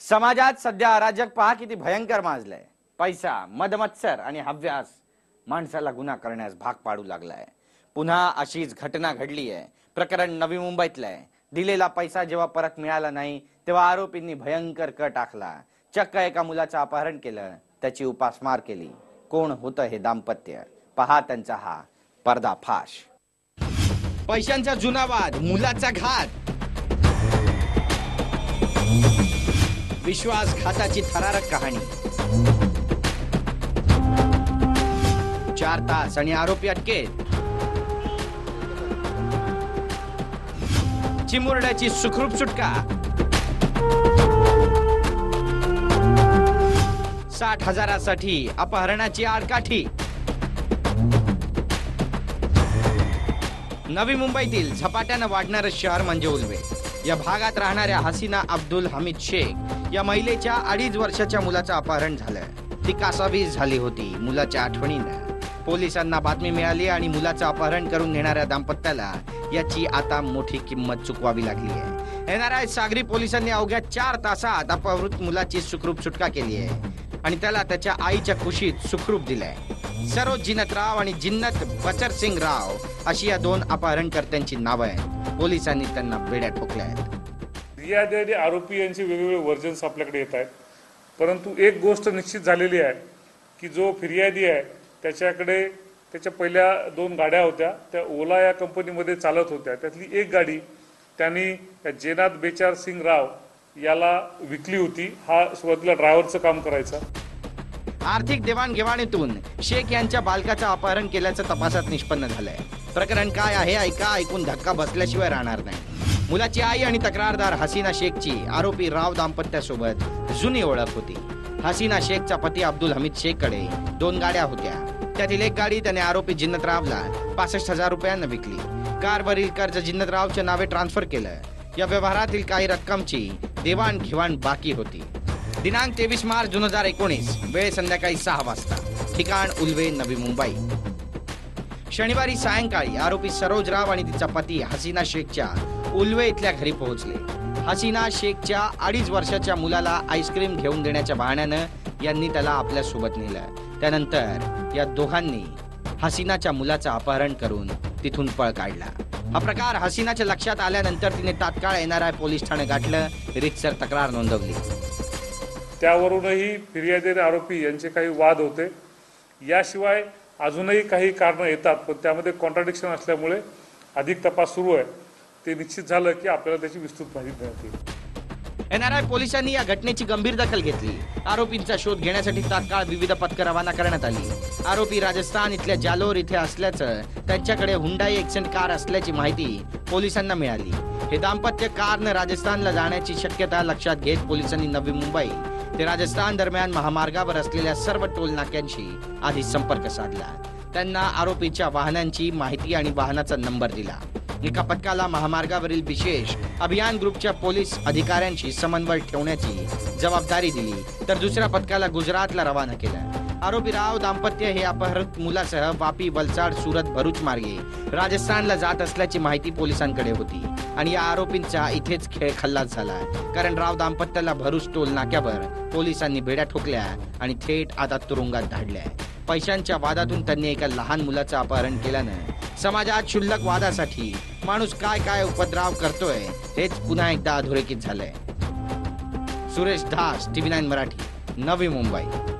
समाजात सध्या अराजक पहा किती भयंकर माजलंय. पैसा मदमत्सर आणि हव्यास माणसाला गुन्हा करण्यास भाग पाडू लागलाय. पुन्हा अशीच घटना घडली आहे प्रकरण नवी मुंबईतलं आहे दिलेला पैसा जेव्हा परत मिळाला नाही तेव्हा आरोपींनी भयंकर कट टाकला चक्क एका मुलाचं अपहरण केलं त्याची उपासमार केली. कोण होतं हे दाम्पत्य? पहा त्यांचा हा पर्दाफाश. पैशांचा जुना वाद मुलाचा घात. विश्वासघाताची थरारक कहाणी. चार तास आणि आरोपी अटकेत. चिमुरड्याची सुखरूप सुटका. साठ हजारासाठी अपहरणाची आडकाठी. नवी मुंबईतील झपाट्यानं वाढणारं शहर म्हणजे उल्वे या भागात राहणाऱ्या हसीना अब्दुल हमीद शेख. या महिलेच्या अडीच वर्षाच्या मुलाचं अपहरण झालं ती कासावीस झाली होती मुलाच्या आठवणीनं. पोलिसांना बातमी मिळाली आणि मुलाचं अपहरण करून नेणाऱ्या दाम्पत्याला याची आता मोठी किंमत चुकवावी लागली आहे. एनआरआय सागरी पोलिसांनी अवघ्या चार तासात अपहृत मुलाची सुखरूप सुटका केली आहे आणि त्याला त्याच्या आईच्या खुशीत सुखरूप दिलंय. सरोज जिनत राव आणि जिन्नत बचर सिंग राव अशी या दोन अपहरणकर्त्यांची नावं आहेत. पोलिसांनी त्यांना बेड्या ठोकल्या आहेत. या आणि आरोपी यांचे वेगवेगळे वर्जन्स आपल्याकडे येत आहेत. परंतु एक गोष्ट निश्चित झालेली आहे की जो फिर्यादी आहे त्याच्याकडे त्याच्या पहिल्या दोन गाड्या होत्या त्या ओला या कंपनीमध्ये चालत होत्या. त्यातली एक गाडी त्यांनी जेनाथ बेचार सिंग राव याला विकली होती. हा सुरुवातीला ड्रायव्हरचं काम करायचं. आर्थिक देवाणघेवाणीतून शेख यांच्या बालकाचं अपहरण केल्याचं तपासात निष्पन्न झालंय. प्रकरण काय आहे ऐका ऐकून धक्का बसल्याशिवाय राहणार नाही. मुलाची आई आणि तक्रारदार हसीना शेखची आरोपी राव दाम्पत्यासोबत जुनी ओळख होती. हसीना शेखचा पती अब्दुल हमीद शेखकडे दोन गाड्या होत्या. त्यातील एक गाडी त्याने आरोपी जिन्नत रावला पासष्ट हजार रुपयांना विकली. कारवरील कर्ज जिन्नत रावच्या नावे ट्रान्सफर केलं. या व्यवहारातील काही रक्कमची देवाणघेवाण बाकी होती. दिनांक तेवीस मार्च दोन हजार एकोणीस वेळ संध्याकाळी सहा वाजता. ठिकाण उल्वे नवी मुंबई. शनिवारी सायंकाळी आरोपी सरोजराव आणि तिचा पती हसीना शेखच्या उल्वे इथल्या घरी पोहोचले. हसीना शेखच्या अडीच वर्षाच्या मुलाला आईस्क्रीम घेऊन देण्याच्या बहाण्यानं यांनी त्याला आपल्यासोबत नेलं. त्यानंतर या दोघांनी हसीनाच्या मुलाचं अपहरण करून तिथून पळ काढला. हा प्रकार हसीनाच्या लक्षात आल्यानंतर तिने तात्काळ N R I police Thane गाठलं रितसर तक्रार नोंदवली. त्यावरूनही फिर्यादी आरोपी यांचे काही वाद होते. याशिवाय अजूनही काही कारणं येतात पण त्यामध्ये कॉन्ट्राडिक्शन असल्यामुळे अधिक तपास सुरू आहे. ते निश्चित झालं की आपल्याला त्याची विस्तृत माहिती देण्यात येईल. एनआरआय पोलिसांनी या घटनेची गंभीर दखल घेतली. आरोपींचा शोध घेण्यासाठी तात्काळ विविध पथकं रवाना करण्यात आली. आरोपी राजस्थान इथल्या जालोर इथे असल्याचं त्यांच्याकडे हुंडाई एक्सेंट कार असल्याची माहिती पोलिसांना मिळाली. हे दाम्पत्य कारनं राजस्थानला जाण्याची शक्यता लक्षात घेत पोलिसांनी नवी मुंबई ते राजस्थान दरम्यान महामार्गावर असलेल्या सर्व टोल नाक्यांशी आधी संपर्क साधला. त्यांना आरोपीच्या वाहनांची माहिती आणि वाहनाचा नंबर दिला. एका पथकाला महामार्गावरील विशेष अभियान ग्रुपच्या पोलीस अधिकाऱ्यांशी समन्वय ठेवण्याची जबाबदारी दिली तर दुसऱ्या पथकाला गुजरातला रवाना केलं. आरोपी राव दाम्पत्य हे अपहृत मुलासह वापी वलसाड सुरत भरूच मार्गे राजस्थानला जात असल्याची माहिती पोलिसांकडे होती. आणि या आरोपींचा इथेच खेळ खल्लास झाला. कारण राव दाम्पत्याला भरूच टोल नाक्यावर पोलिसांनी भेड्या ठोकल्या आणि थेट आता तुरुंगात धाडल्या. पैशांच्या वादातून त्यांनी एका लहान मुलाचं अपहरण केल्यानं समाजात क्षुल्लक वादासाठी माणूस काय काय उपद्राव करतोय हेच पुन्हा एकदा अधोरेखित झालंय. Suresh Das TV nine Marathi Navi Mumbai.